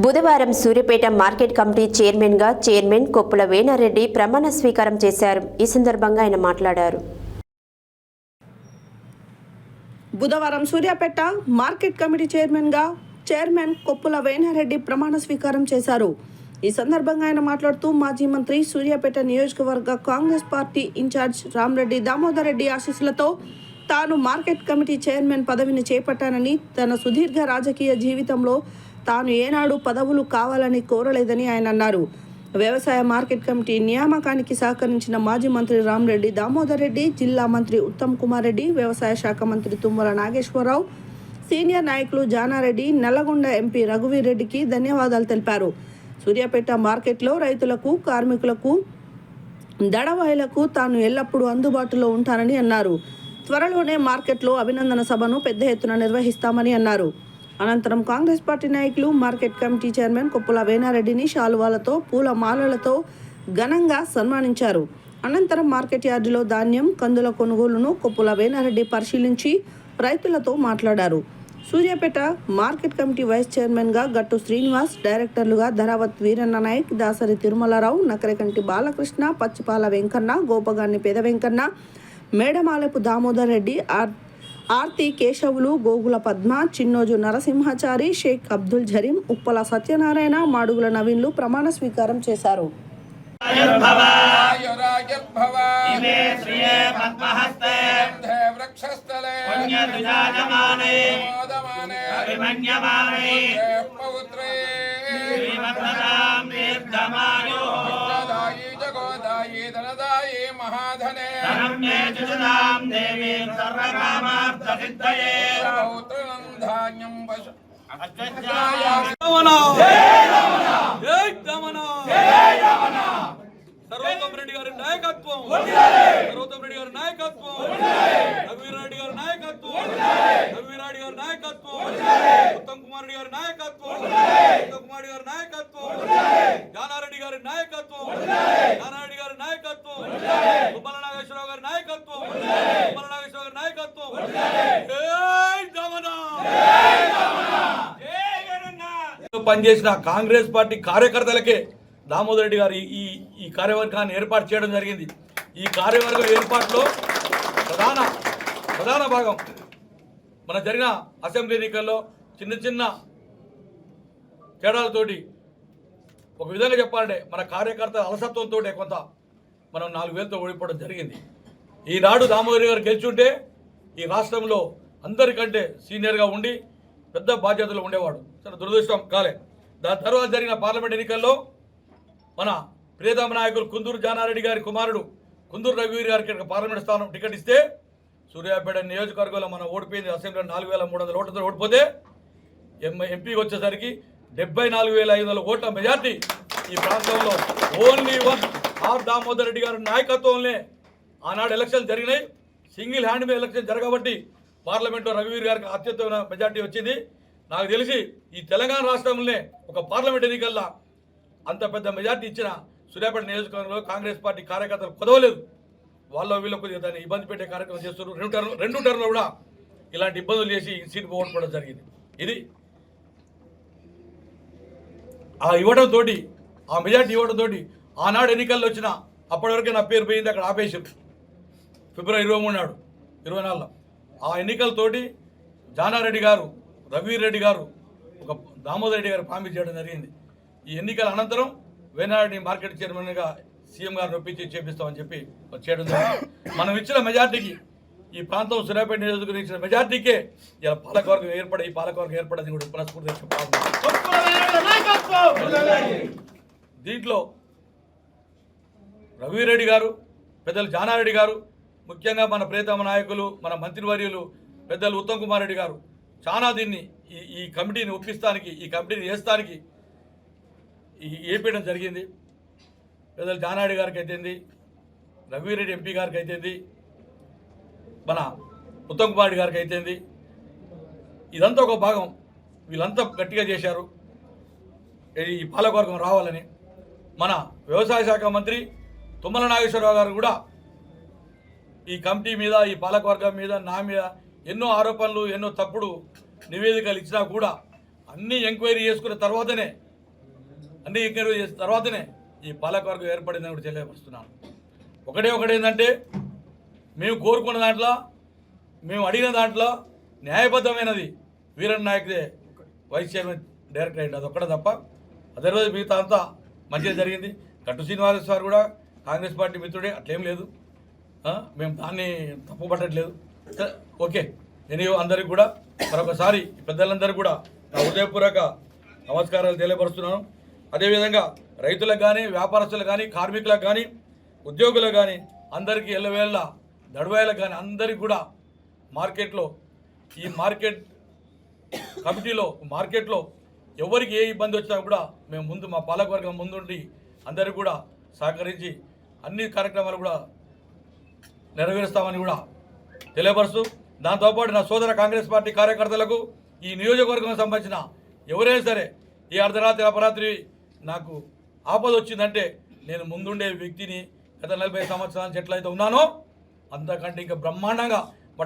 బుధవారం Suryapet market committee చైర్మన్గా chairman Koppula Venareddy ప్రమాణ స్వీకారం చేశారు. ఈ సందర్భంగా ఆయన మాట్లాడారు. బుధవారం సూర్యాపేట మార్కెట్ కమిటీ చైర్మన్గా చైర్మన్ కొప్పుల వేణారెడ్డి ప్రమాణ స్వీకారం చేశారు. ఈ సందర్భంగా ఆయన మాట్లాడుతూ మాజీ మంత్రి సూర్యాపేట నియోజకవర్గ కాంగ్రెస్ పార్టీ ఇన్ఛార్జ్ రామరెడ్డి దామోదర్ రెడ్డి ఆశీస్సులతో తాను మార్కెట్ కమిటీ చైర్మన్ పదవిని చేపట్టానని తన సుదీర్ఘ రాజకీయ జీవితంలో తాను ఏనాడు పదవులు కావాలని కోరలేదని ఆయన అన్నారు. వ్యవసాయ మార్కెట్ కమిటీ నియామకానికి సహకరించిన మాజీ మంత్రి రామరెడ్డి దామోదర్ రెడ్డి జిల్లా మంత్రి ఉత్తమ్ కుమార్ రెడ్డి వ్యవసాయ శాఖ మంత్రి తుమ్మల నాగేశ్వరరావు సీనియర్ నాయకులు జానారెడ్డి నల్లగొండ ఎంపీ రఘువీర్ రెడ్డికి ధన్యవాదాలు తెలిపారు. సూర్యాపేట మార్కెట్లో రైతులకు కార్మికులకు దడవాయిలకు తాను ఎల్లప్పుడూ అందుబాటులో ఉంటానని అన్నారు. త్వరలోనే మార్కెట్లో అభినందన సభను పెద్ద ఎత్తున నిర్వహిస్తామని అన్నారు. అనంతరం కాంగ్రెస్ పార్టీ నాయకులు మార్కెట్ కమిటీ చైర్మన్ కొప్పుల వేనారెడ్డిని శాలువాలతో పూల మాలలతో ఘనంగా సన్మానించారు. అనంతరం మార్కెట్ యార్డులో ధాన్యం కందుల కొనుగోలును కొప్పుల వేనారెడ్డి పరిశీలించి రైతులతో మాట్లాడారు. సూర్యాపేట మార్కెట్ కమిటీ వైస్ చైర్మన్గా గట్టు శ్రీనివాస్ డైరెక్టర్లుగా ధరావత్ వీరన్న నాయక్ దాసరి తిరుమలరావు నకరకంటి బాలకృష్ణ పచ్చిపాల వెంకన్న గోపగాన్ని పెద వెంకన్న మేడమాలపు దామోదర్ రెడ్డి ఆర్ ఆర్తి కేశవులు గోగుల పద్మ చిన్నోజు నరసింహాచారి షేక్ అబ్దుల్ జరీం ఉప్పల సత్యనారాయణ మాడుగుల నవీన్లు ప్రమాణ స్వీకారం చేశారు. దీర్ఘమాయో. महाधने धनं मे जुषदां देवीं सर्वकामार्थसिद्धये पौत्रनं धान्यं वश సర్వోత్తమ రెడ్డి గారి నాయకత్వం సర్వోత్తమ రెడ్డి గారి నాయకత్వం రఘువీరారెడ్డి గారి నాయకత్వం రఘువీరారెడ్డి గారి నాయకత్వం ఉత్తమ్ కుమార్ రెడ్డి గారి నాయకత్వం ఉత్తమ్ కుమార్ రెడ్డి గారి నాయకత్వం జానారెడ్డి గారి నాయకత్వం జానారెడ్డి గారి నాయకత్వం. ఉబ్బల నాగేశ్వరరావు గారి నాయకత్వం. ఉబ్బల నాగేశ్వరరావు గారి నాయకత్వం పనిచేసిన కాంగ్రెస్ పార్టీ కార్యకర్తలకే దామోదర్ రెడ్డి గారు ఈ- ఈ కార్యవర్గాన్ని ఏర్పాటు చేయడం జరిగింది. ఈ కార్యవర్గం ఏర్పాటులో ప్రధాన ప్రధాన భాగం మన జరిగిన అసెంబ్లీ ఎన్నికల్లో చిన్న చిన్న తేడాలతోటి ఒక విధంగా చెప్పాలంటే మన కార్యకర్త అలసత్వంతో కొంత మనం నాలుగు వేలతో ఓడిపోవడం జరిగింది. ఈనాడు దామోదరి గారు గెలిచుంటే ఈ రాష్ట్రంలో అందరికంటే సీనియర్గా ఉండి పెద్ద బాధ్యతలు ఉండేవాడు. చాలా దురదృష్టం కాలే. దాని తర్వాత జరిగిన పార్లమెంట్ ఎన్నికల్లో మన ప్రియతమ నాయకులు కుందూరు జానారెడ్డి గారి కుమారుడు కుందూరు రఘువీర్ గారికి పార్లమెంట్ స్థానం టికెట్ ఇస్తే సూర్యాపేట నియోజకవర్గంలో మనం ఓడిపోయింది అసెంబ్లీలో నాలుగు వేల మూడు వందల ఓట్లతో ఓడిపోతే ఎం ఎంపీకి వచ్చేసరికి డెబ్బై నాలుగు వేల ఐదు వందల ఓట్ల మెజార్టీ ఈ ప్రాంతంలో only one R Damodar Reddy గారి నాయకత్వంలోనే ఆనాడు ఎలక్షన్ జరిగినాయి. సింగిల్ హ్యాండ్ మీద ఎలక్షన్ జరగబట్టి పార్లమెంట్లో రఘువీర్ గారికి అత్యుత్తమైన మెజార్టీ వచ్చింది. నాకు తెలిసి ఈ తెలంగాణ రాష్ట్రంలోనే ఒక పార్లమెంట్ ఎన్నికల్లో అంత పెద్ద మెజార్టీ ఇచ్చిన సూర్యాపేట నియోజకవర్గంలో కాంగ్రెస్ పార్టీ కార్యకర్తలు కుదవలేదు. వాళ్ళ వీళ్ళ కొద్దిగా దాన్ని ఇబ్బంది పెట్టే కార్యక్రమం చేస్తున్నారు. రెండు టర్న్ రెండు టర్న్లో కూడా ఇలాంటి ఇబ్బందులు చేసి సీట్ పోగొట్టుకోవడం జరిగింది. ఇది ఆ ఇవ్వడం తోటి ఆ మెజార్టీ ఇవ్వడం తోటి ఆనాడు ఎన్నికల్లో వచ్చిన అప్పటివరకు నా పేరు పోయింది అక్కడ ఆపేసారు ఫిబ్రవరి ఇరవై మూడు నాడు ఇరవై నాలుగులో. ఆ ఎన్నికలతోటి జానారెడ్డి గారు రఘువీర్ రెడ్డి గారు ఒక దామోదర్ రెడ్డి గారు ప్రామిస్ చేయడం జరిగింది. ఈ ఎన్నికల అనంతరం వేనారెడ్డి మార్కెట్ చైర్మన్గా సీఎం గారు ఒప్పించి చేపిస్తామని చెప్పి చేయడం జరిగింది. మనం ఇచ్చిన మెజార్టీకి ఈ ప్రాంతం సూర్యాపేట నియోజకవర్గం ఇచ్చిన మెజార్టీకే ఇలా పాలకవర్గం ఏర్పడే ఈ పాలకవర్గం ఏర్పడేది కూడా పునఃస్ఫూర్తి చెప్పాలి దీంట్లో రఘువీరెడ్డి గారు పెద్దలు జానారెడ్డి గారు ముఖ్యంగా మన ప్రియతమ నాయకులు మన మంత్రివర్యులు పెద్దలు ఉత్తమ్ కుమార్ రెడ్డి గారు చాలా దీన్ని ఈ ఈ కమిటీని ఒప్పిస్తానికి ఈ కమిటీని వేస్తానికి ఏపీయడం జరిగింది. పెద్దలు జానారెడ్డి గారికి అయితేంది రఘువీరెడ్డి ఎంపీ గారికి అయితేంది మన ఉత్తమ్ కుమార్ రెడ్డి గారికి అయితేంది. ఇదంతా ఒక భాగం వీళ్ళంతా గట్టిగా చేశారు. ఈ పాలకవర్గం రావాలని మన వ్యవసాయ శాఖ మంత్రి తుమ్మల నాగేశ్వరరావు గారు కూడా ఈ కమిటీ మీద ఈ పాలకవర్గం మీద నా మీద ఎన్నో ఆరోపణలు ఎన్నో తప్పుడు నివేదికలు ఇచ్చినా కూడా అన్ని ఎంక్వైరీ చేసుకున్న తర్వాతనే అన్ని ఎంక్వైరీ చేసిన తర్వాతనే ఈ పాలకవర్గం ఏర్పడిందని కూడా తెలియపరుస్తున్నాను. ఒకటే ఒకటి ఏంటంటే మేము కోరుకున్న దాంట్లో మేము అడిగిన దాంట్లో న్యాయబద్ధమైనది వీరన్ నాయక్దే వైస్ చైర్మన్ డైరెక్టర్ అయింది అది ఒక్కడే తప్ప అదర్వైజ్ మిగతా అంతా మంచిగా జరిగింది. కట్టు శ్రీనివాస సార్ కూడా కాంగ్రెస్ పార్టీ మిత్రుడే అట్లేం లేదు. మేము దాన్ని తప్పు పట్టట్లేదు. ఓకే. నేను అందరికి కూడా మరొకసారి పెద్దలందరూ కూడా నా హృదయపూర్వక నమస్కారాలు తెలియపరుస్తున్నాను. అదేవిధంగా రైతులకు కానీ వ్యాపారస్తులకు కానీ కార్మికులకు కానీ ఉద్యోగులకు కానీ అందరికీ ఎల్లవేళ్ళ దడవేళ్ళకు కానీ అందరికీ కూడా మార్కెట్లో ఈ మార్కెట్ కమిటీలో మార్కెట్లో ఎవరికి ఏ ఇబ్బంది వచ్చినా కూడా మేము ముందు మా పాలకవర్గం ముందుండి అందరికీ కూడా సహకరించి అన్ని కార్యక్రమాలు కూడా నెరవేరుస్తామని కూడా తెలియపరుస్తూ దాంతోపాటు నా సోదర కాంగ్రెస్ పార్టీ కార్యకర్తలకు ఈ నియోజకవర్గం సంబంధించిన ఎవరైనా సరే ఈ అర్ధరాత్రి అపరాత్రి నాకు ఆపద వచ్చిందంటే నేను ముందుండే వ్యక్తిని గత నలభై సంవత్సరాల నుంచి ఎట్లయితే ఉన్నానో అంతకంటే ఇంకా బ్రహ్మాండంగా